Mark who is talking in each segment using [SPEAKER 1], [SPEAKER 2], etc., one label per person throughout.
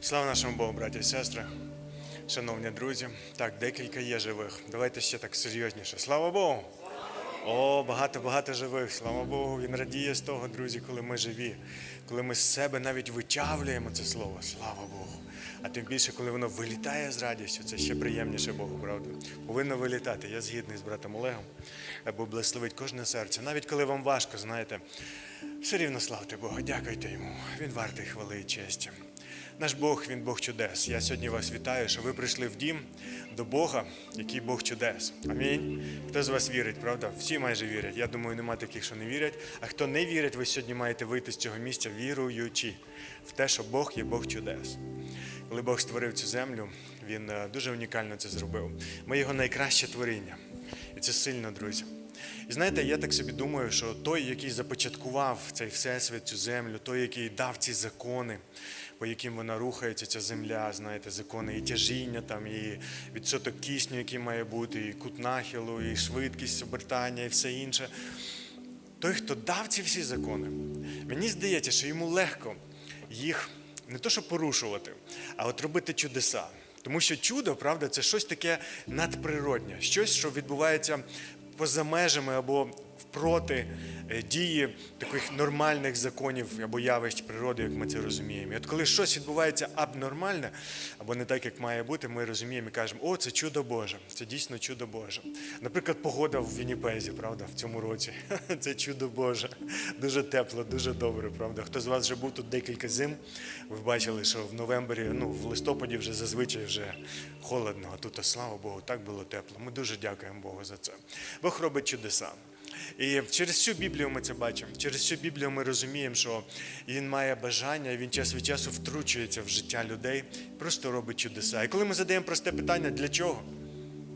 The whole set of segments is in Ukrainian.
[SPEAKER 1] Слава нашому Богу, браті і сестри, шановні друзі. Так, декілька є живих. Давайте ще так серйозніше. Слава Богу! О, багато-багато живих. Слава Богу, він радіє з того, друзі, коли ми живі, коли ми з себе навіть вичавлюємо це слово. Слава Богу. А тим більше, коли воно вилітає з радістю, це ще приємніше Богу, правда? Повинно вилітати. Я згідний з братом Олегом, аби благословить кожне серце. Навіть коли вам важко, знаєте, все рівно славте Бога, дякуйте йому. Він вартий хвали і честі. Наш Бог, він Бог чудес. Я сьогодні вас вітаю, що ви прийшли в дім до Бога, який Бог чудес. Амінь. Хто з вас вірить, правда? Всі майже вірять. Я думаю, нема таких, що не вірять. А хто не вірить, ви сьогодні маєте вийти з цього місця, віруючи в те, що Бог є Бог чудес. Коли Бог створив цю землю, він е, дуже унікально це зробив. Ми його найкраще творіння. І це сильно, друзі. І знаєте, я так собі думаю, що той, який започаткував цей всесвіт, цю землю, той, який дав ці закони, по яким вона рухається, ця земля, знаєте, закони і тяжіння, там, і відсоток кисню, який має бути, і кут нахилу, і швидкість обертання, і все інше. Той, хто дав ці всі закони, мені здається, що йому легко їх не то, що порушувати, а от робити чудеса. Тому що чудо, правда, це щось таке надприроднє, щось, що відбувається поза межами або впроти е, дії таких нормальних законів або явищ природи, як ми це розуміємо. І от коли щось відбувається абнормальне або не так, як має бути, ми розуміємо і кажемо, о, це чудо Боже, це дійсно чудо Боже. Наприклад, погода в Вінніпезі, правда, в цьому році. Це чудо Боже. Дуже тепло, дуже добре, правда. Хто з вас вже був тут декілька зим, ви бачили, що в новембері, ну в листопаді вже зазвичай вже холодно, а тут, слава Богу, так було тепло. Ми дуже дякуємо Богу за це. Бог робить чудеса. І через всю Біблію ми це бачимо. Через всю Біблію ми розуміємо, що він має бажання, він час від часу втручується в життя людей, просто робить чудеса. І коли ми задаємо просте питання, для чого?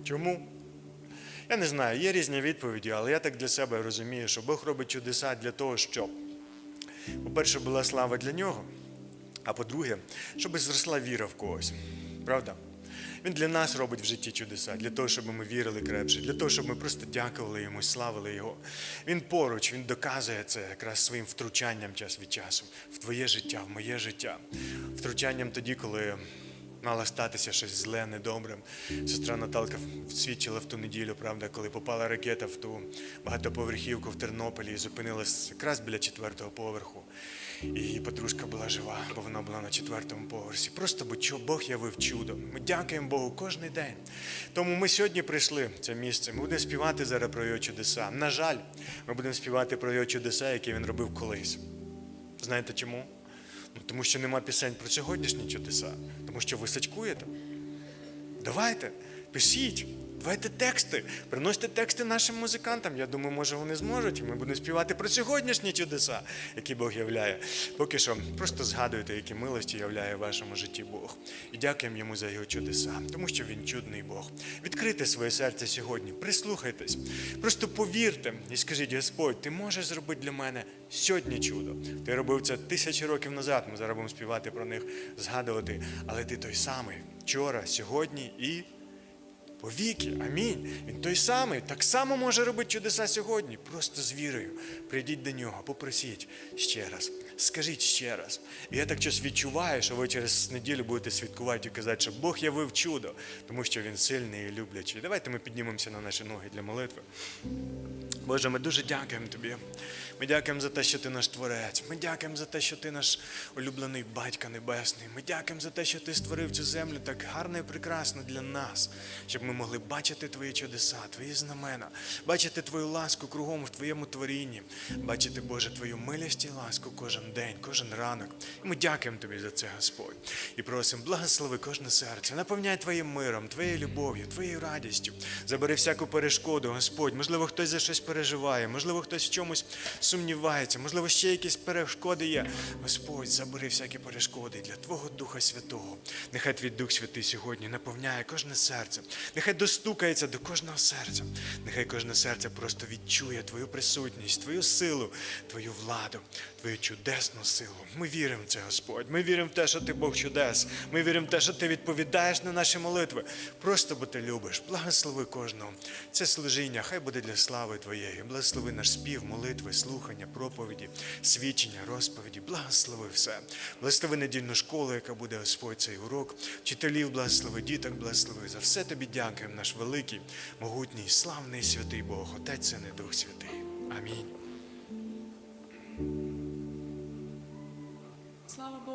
[SPEAKER 1] Чому? Я не знаю, є різні відповіді, але я так для себе розумію, що Бог робить чудеса для того, щоб, по-перше, була слава для нього, а по-друге, щоб зросла віра в когось. Правда? Він для нас робить в житті чудеса, для того, щоб ми вірили крепше, для того, щоб ми просто дякували йому, славили його. Він поруч, він доказує це якраз своїм втручанням час від часу в твоє життя, в моє життя. Втручанням тоді, коли мало статися щось зле, недобре. Сестра Наталка свідчила в ту неділю, правда, коли попала ракета в ту багатоповерхівку в Тернополі і зупинилась якраз біля четвертого поверху. І подружка була жива, бо вона була на четвертому поверсі. Просто бо Бог явив чудо. Ми дякуємо Богу кожен день. Тому ми сьогодні прийшли в це місце. Ми будемо співати зараз про його чудеса. На жаль, ми будемо співати про його чудеса, які він робив колись. Знаєте чому? Ну, тому що нема пісень про сьогоднішні чудеса. Тому що ви сачкуєте. Давайте, пишіть, давайте тексти, приносьте тексти нашим музикантам. Я думаю, може вони зможуть. І ми будемо співати про сьогоднішні чудеса, які Бог являє. Поки що просто згадуйте, які милості являє в вашому житті Бог. І дякуємо йому за його чудеса, тому що він чудний Бог. Відкрийте своє серце сьогодні, прислухайтесь, просто повірте і скажіть, Господь, ти можеш зробити для мене сьогодні чудо. Ти робив це тисячі років назад. Ми зараз будемо співати про них, згадувати. Але ти той самий вчора, сьогодні і повіки. Амінь. Він той самий, так само може робити чудеса сьогодні. Просто з вірою. Прийдіть до нього, попросіть ще раз. Скажіть ще раз. І я так щось відчуваю, що ви через неділю будете святкувати і казати, що Бог явив чудо, тому що він сильний і люблячий. Давайте ми піднімемося на наші ноги для молитви. Боже, ми дуже дякуємо Тобі. Ми дякуємо за те, що ти наш творець. Ми дякуємо за те, що ти наш улюблений батько небесний. Ми дякуємо за те, що ти створив цю землю так гарно і прекрасно для нас, щоб ми могли бачити твої чудеса, твої знамена, бачити твою ласку кругом в твоєму творінні, бачити, Боже, твою милість і ласку кожен день, кожен ранок. І ми дякуємо тобі за це, Господь. І просимо, благослови кожне серце, наповняй твоїм миром, твоєю любов'ю, твоєю радістю. Забери всяку перешкоду, Господь. Можливо, хтось за щось переживає, можливо, хтось в чомусь сумнівається, можливо, ще якісь перешкоди є. Господь, забери всякі перешкоди для Твого Духа Святого. Нехай Твій Дух Святий сьогодні наповняє кожне серце, нехай достукається до кожного серця, нехай кожне серце просто відчує Твою присутність, Твою силу, Твою владу, Твою чудесну. силу. Ми віримо в це, Господь. Ми віримо в те, що ти Бог чудес. Ми віримо в те, що ти відповідаєш на наші молитви. Просто бо ти любиш. Благослови кожного. Це служіння, хай буде для слави Твоєї. Благослови наш спів, молитви, слухання, проповіді, свідчення, розповіді. Благослови все. Благослови недільну школу, яка буде Господь цей урок. Вчителів благослови, діток благослови. За все тобі дякуємо, наш великий, могутній, славний святий Бог, Отець і Дух Святий. Амінь.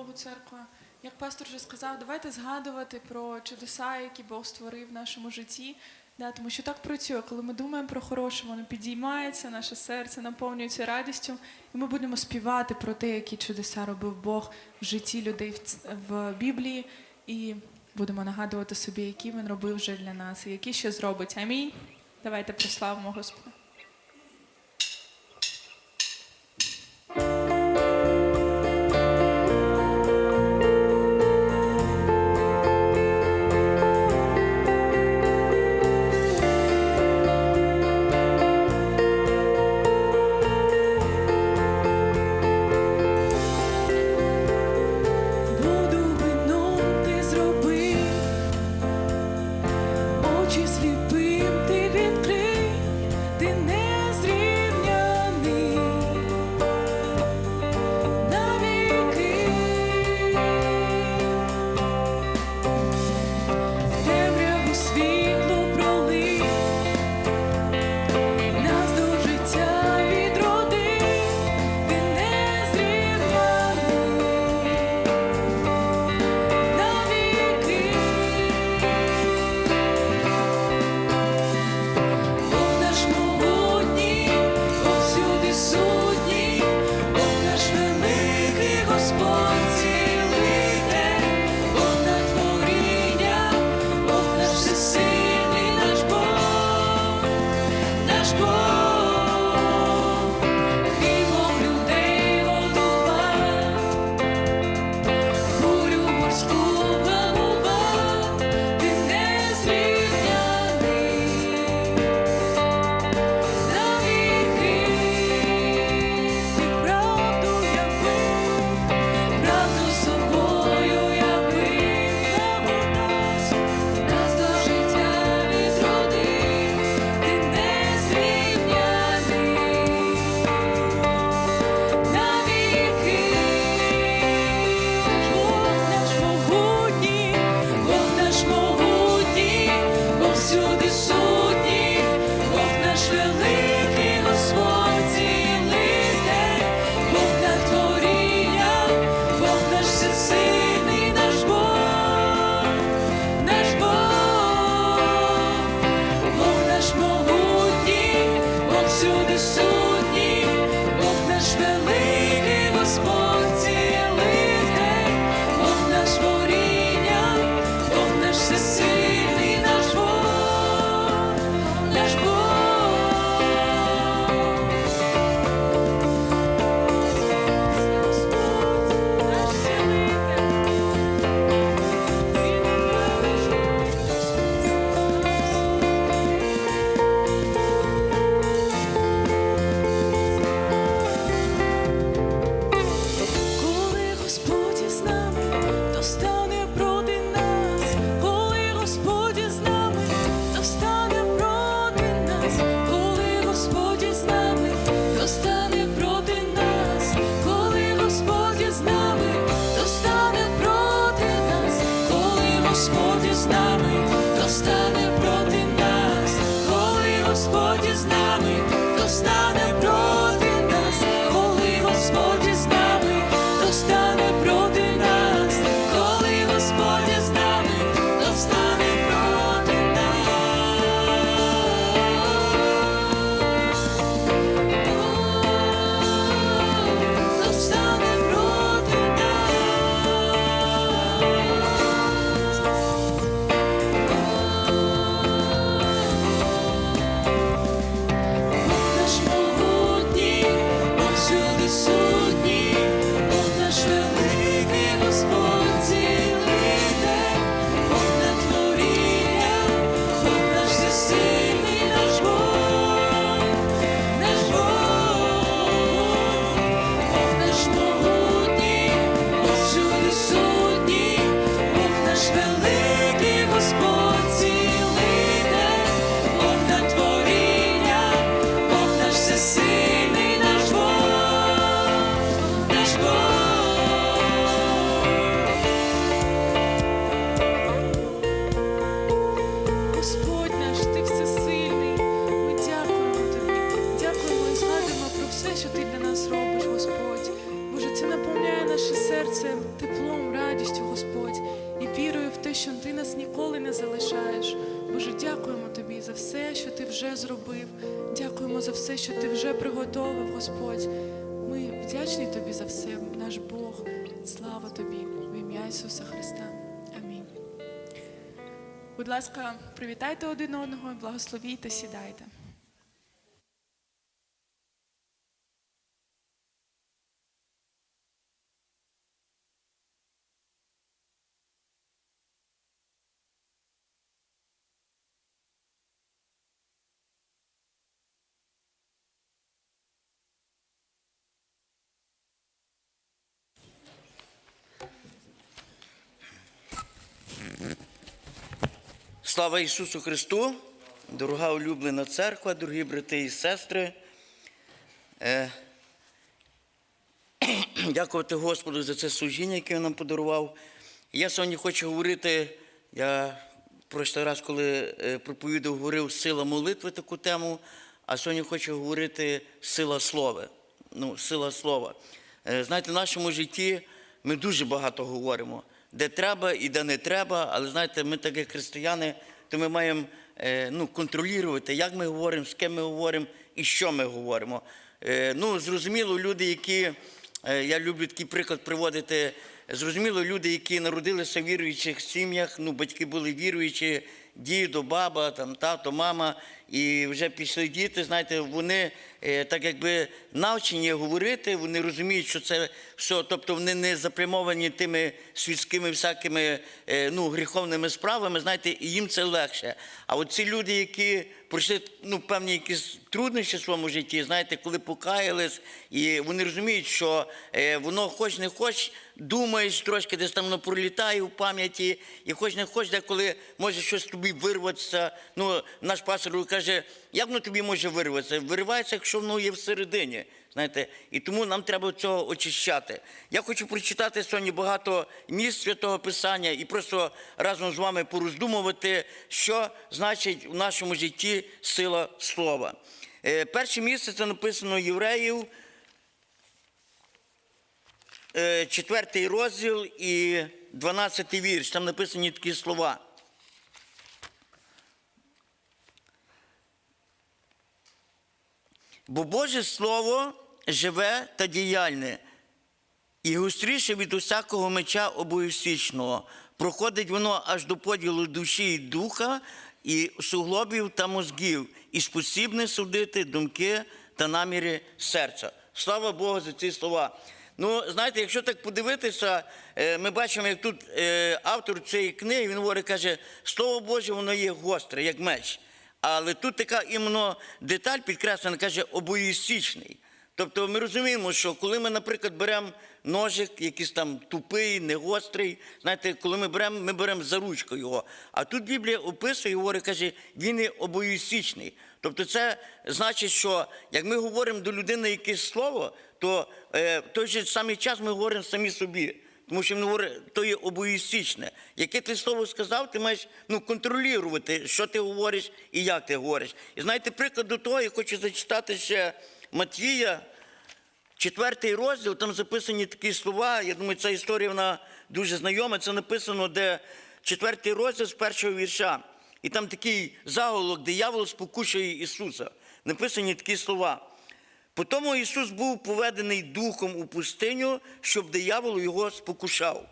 [SPEAKER 2] Богу, церква. Як пастор вже сказав, давайте згадувати про чудеса, які Бог створив в нашому житті. Да, тому що так працює, коли ми думаємо про хороше, воно підіймається, наше серце наповнюється радістю, і ми будемо співати про те, які чудеса робив Бог в житті людей в Біблії, і будемо нагадувати собі, які він робив вже для нас, і які ще зробить. Амінь. Давайте прославимо Господа. Будь ласка, привітайте один одного, благословіть та сідайте.
[SPEAKER 3] Слава Ісусу Христу, дорога улюблена церква, дорогі брати і сестри. Е, Дякувати Господу за це служіння, яке Він нам подарував. Я сьогодні хочу говорити, я прошлий раз, коли е, проповідав, говорив сила молитви таку тему, а сьогодні хочу говорити сила слова. Ну, сила слова. Е, Знаєте, в нашому житті ми дуже багато говоримо, де треба і де не треба, але знаєте, ми так християни, то ми маємо е, ну, контролювати, як ми говоримо, з ким ми говоримо і що ми говоримо. Е, Ну, зрозуміло, люди, які Е, Я люблю такий приклад приводити. Зрозуміло, люди, які народилися в віруючих сім'ях, ну, батьки були віруючі, дідо, баба, там, тато, мама, і вже пішли діти, знаєте, вони е, так якби навчені говорити, вони розуміють, що це все, тобто вони не запрямовані тими світськими всякими е, ну, гріховними справами, знаєте, і їм це легше. А от ці люди, які пройшли ну, певні якісь труднощі в своєму житті, знаєте, коли покаялись, і вони розуміють, що е, воно хоч не хоч, думаєш трошки, десь там воно пролітає в пам'яті, і хоч не хоч, деколи може щось тобі вирватися. Ну, наш пастор каже, як воно тобі може вирватися? Виривається, якщо воно є всередині. Знаєте, і тому нам треба цього очищати. Я хочу прочитати сьогодні багато місць святого Писання і просто разом з вами пороздумувати, що значить в нашому житті сила слова. Е, Перше місце це написано євреїв, е, четвертий розділ і 12 вірш. Там написані такі слова. Бо Боже Слово живе та діяльне, і гостріше від усякого меча обоюсічного. Проходить воно аж до поділу душі і духа, і суглобів та мозгів, і спосібне судити думки та наміри серця. Слава Богу за ці слова. Ну, знаєте, якщо так подивитися, е, ми бачимо, як тут е, автор цієї книги він говорить, каже, Слово Боже, воно є гостре, як меч. Але тут така іменно деталь підкреслена, каже, обоюсічний. Тобто ми розуміємо, що коли ми, наприклад, беремо ножик, якийсь там тупий, негострий, знаєте, коли ми беремо, ми беремо за ручку його. А тут Біблія описує, говорить, каже, він є обоюсічний. Тобто це значить, що як ми говоримо до людини якесь слово, то е, той же самий час ми говоримо самі собі. Тому що він говорить, то є обоюсічне. Яке ти слово сказав, ти маєш ну, контролювати, що ти говориш і як ти говориш. І знаєте, приклад до того, я хочу зачитати ще Матвія, четвертий розділ, там записані такі слова. Я думаю, ця історія вона дуже знайома. Це написано, де четвертий розділ з першого вірша. І там такий заголовок, диявол спокушує Ісуса. Написані такі слова. Потому Ісус був поведений духом у пустиню, щоб диявол його спокушав.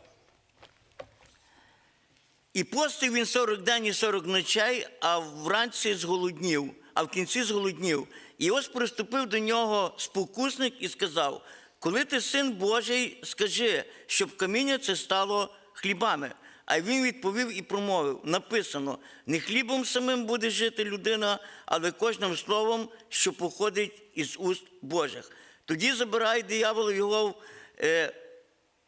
[SPEAKER 3] І постив він 40 день і 40 ночей, а вранці зголоднів, а в кінці зголоднів. І ось приступив до нього спокусник і сказав: Коли ти син Божий, скажи, щоб каміння це стало хлібами. А він відповів і промовив: написано: не хлібом самим буде жити людина, але кожним словом, що походить із уст Божих. Тоді забирає диявол його е,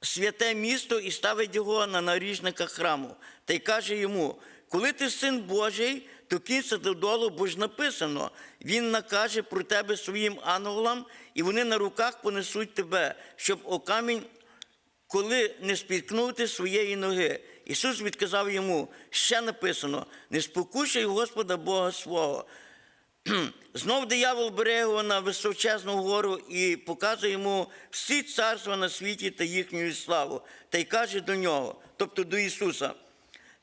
[SPEAKER 3] святе місто і ставить його на наріжниках храму. Та й каже йому: коли ти син Божий, то кінця додолу, бо ж написано, він накаже про тебе своїм ангелам, і вони на руках понесуть тебе, щоб о камінь коли не спіткнути своєї ноги. Ісус відказав йому, ще написано: не спокушай Господа Бога свого. Знов диявол бере його на височезну гору і показує йому всі царства на світі та їхню славу, та й каже до нього, тобто до Ісуса.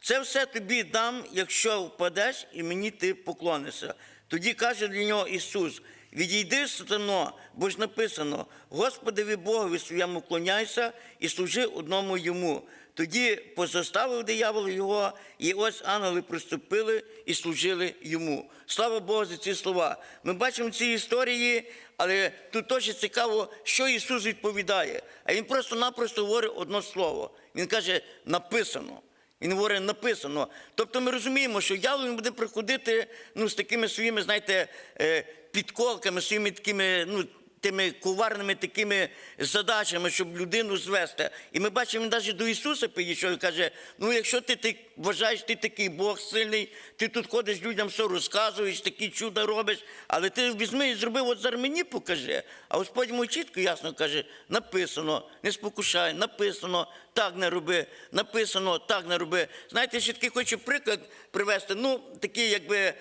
[SPEAKER 3] Це все тобі дам, якщо впадеш, і мені ти поклонишся. Тоді каже для нього Ісус: Відійди, сатано, бо ж написано: Господові Богові своєму вклоняйся і служи одному йому. Тоді позаставив диявол його, і ось ангели приступили і служили йому. Слава Богу за ці слова. Ми бачимо ці історії, але тут теж цікаво, що Ісус відповідає. А Він просто-напросто говорить одне слово. Він каже, написано. Він говорить, написано. Тобто ми розуміємо, що він буде приходити ну, з такими своїми, знаєте, е, підколками, своїми такими, ну, тими коварними такими задачами, щоб людину звести. І ми бачимо, він навіть до Ісуса підійшов і каже: ну, якщо ти, ти вважаєш, ти такий Бог сильний, ти тут ходиш людям все розказуєш, такі чуда робиш, але ти візьми і зроби, от зараз мені покажи. А Господь йому чітко ясно каже: написано, не спокушай, написано, так не роби, написано, так не роби. Знаєте, ще такий хочу приклад привести, ну, такий, якби.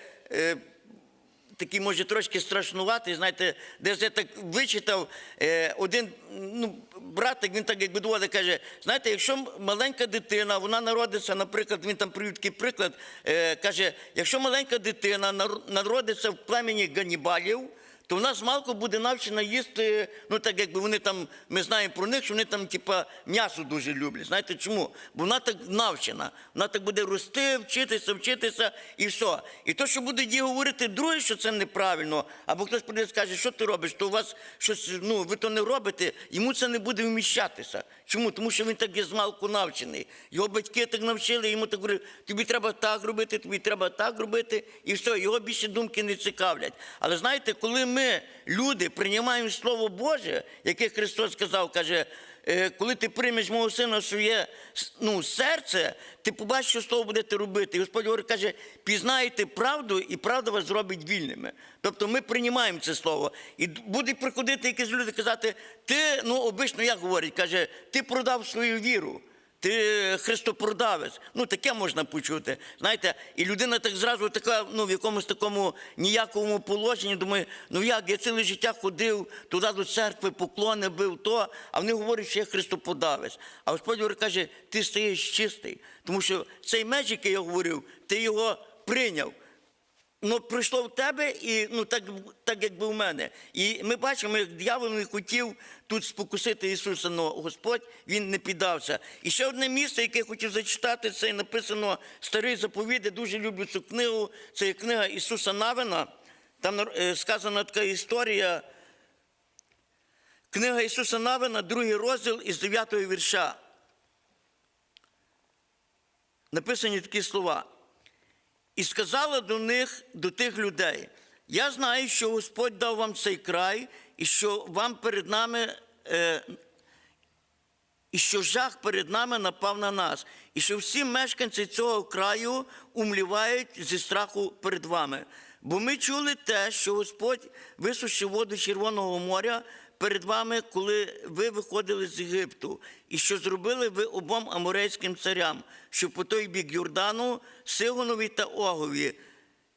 [SPEAKER 3] Такий, може, трошки страшнуватий, знаєте, десь я так вичитав, е, один ну, братик, він так якби доводить, каже, знаєте, якщо маленька дитина, вона народиться, наприклад, він там привів такий приклад, е, каже, якщо маленька дитина нар- народиться в племені Ганібалів, то вона змалку буде навчена їсти, ну так якби вони там, ми знаємо про них, що вони там, типа, м'ясо дуже люблять. Знаєте чому? Бо вона так навчена. Вона так буде рости, вчитися, вчитися і все. І то, що будуть їй говорити друге, що це неправильно, або хтось прийде скаже, що ти робиш, то у вас щось, ну, ви то не робите, йому це не буде вміщатися. Чому? Тому що він так є змалку навчений. Його батьки так навчили, йому так говорять, тобі треба так робити, тобі треба так робити, і все, його більше думки не цікавлять. Але знаєте, коли ми, люди, приймаємо Слово Боже, яке Христос сказав, каже, е, коли ти приймеш мого сина своє ну, серце, ти побачиш, що слово будете робити. І Господь говорить, каже, пізнаєте правду, і правда вас зробить вільними. Тобто ми приймаємо це слово. І будуть приходити якісь люди казати, ти, ну обично як говорять, каже, ти продав свою віру. Ти христопродавець. Ну, таке можна почути. Знаєте, і людина так зразу така, ну, в якомусь такому ніякому положенні, думає, ну як, я ціле життя ходив туди до церкви, поклони бив то, а вони говорять, що я христопродавець. А Господь говорить, каже, ти стаєш чистий, тому що цей меч, який я говорив, ти його прийняв. Ну, прийшло в тебе, і ну так, так якби в мене. І ми бачимо, як дьявол не хотів тут спокусити Ісуса, але Господь він не піддався. І ще одне місце, яке я хотів зачитати, це написано Старий заповіт. Я дуже люблю цю книгу. Це книга Ісуса Навина. Там е, сказана така історія. Книга Ісуса Навина, другий розділ із 9 вірша. Написані такі слова. І сказала до них, до тих людей: Я знаю, що Господь дав вам цей край, і що вам перед нами, е, і що жах перед нами напав на нас, і що всі мешканці цього краю умлівають зі страху перед вами. Бо ми чули те, що Господь висушив воду Червоного моря перед вами, коли ви виходили з Єгипту, і що зробили ви обом аморейським царям, що по той бік Йордану, Сигонові та Огові,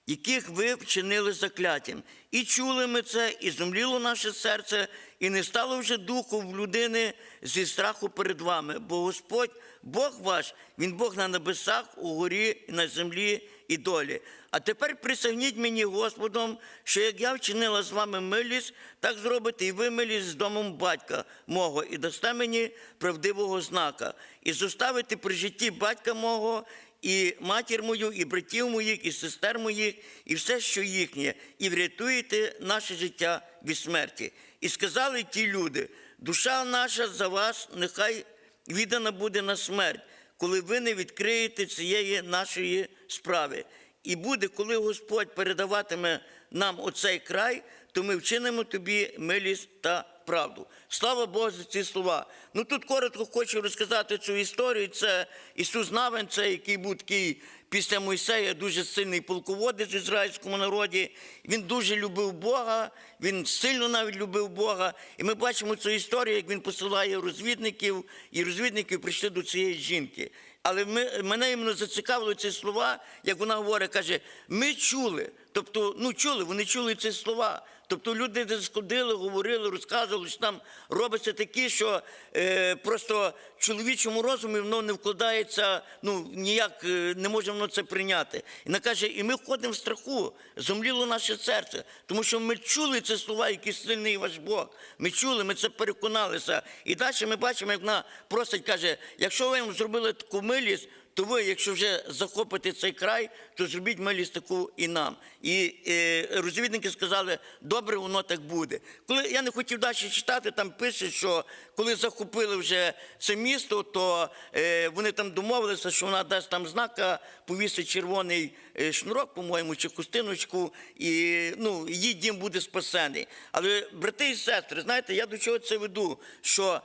[SPEAKER 3] яких ви вчинили закляттям. І чули ми це, і зумліло наше серце, і не стало вже духу в людини зі страху перед вами. Бо Господь, Бог ваш, Він Бог на небесах, у горі, і на землі і долі. А тепер присягніть мені Господом, що як я вчинила з вами милість, так зробите і ви милість з домом батька мого, і дасте мені правдивого знака, і зоставите при житті батька мого, і матір мою, і братів моїх, і сестер моїх, і все, що їхнє, і врятуєте наше життя від смерті. І сказали ті люди: душа наша за вас нехай віддана буде на смерть, коли ви не відкриєте цієї нашої справи. І буде, коли Господь передаватиме нам оцей край, то ми вчинимо тобі милість та правду. Слава Богу за ці слова. Ну тут коротко хочу розказати цю історію. Це Ісус Навин, це який був такий після Мойсея, дуже сильний полководець в ізраїльському народі. Він дуже любив Бога, він сильно навіть любив Бога. І ми бачимо цю історію, як він посилає розвідників, і розвідники прийшли до цієї жінки. Але ми, мене іменно зацікавили ці слова, як вона говорить, каже, ми чули. Тобто, ну чули, вони чули ці слова. Тобто люди десь ходили, говорили, розказували, що там робиться такі, що е, просто чоловічому розумі воно не вкладається, ну ніяк е, не може воно це прийняти. І вона каже, і ми ходимо в страху, зомліло наше серце, тому що ми чули ці слова, який сильний ваш Бог. Ми чули, ми це переконалися. І далі ми бачимо, як вона просить, каже, якщо ви їм зробили таку милість, то ви, якщо вже захопите цей край, то зробіть милість таку і нам. І е, розвідники сказали, добре, воно так буде. Коли я не хотів далі читати, там пише, що коли захопили вже це місто, то е, вони там домовилися, що вона дасть там знака, повісить червоний е, шнурок, по-моєму, чи хустиночку, і ну, її дім буде спасений. Але, брати і сестри, знаєте, я до чого це веду? Що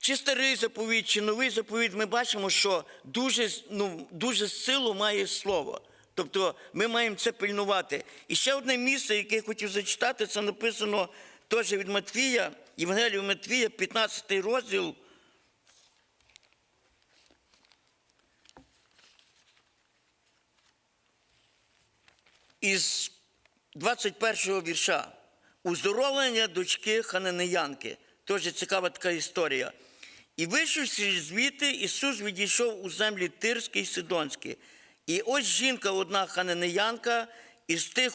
[SPEAKER 3] чи старий заповідь, чи новий заповідь, ми бачимо, що дуже, ну, дуже силу має слово. Тобто ми маємо це пильнувати. І ще одне місце, яке я хотів зачитати, це написано теж від Матвія, Євангелію Матвія, 15 розділ. Із 21-го вірша. Уздоровлення дочки Хананеянки. Теж цікава така історія. І вийшовши звідти, Ісус відійшов у землі Тирські і Сидонські. І ось жінка одна хананеянка із тих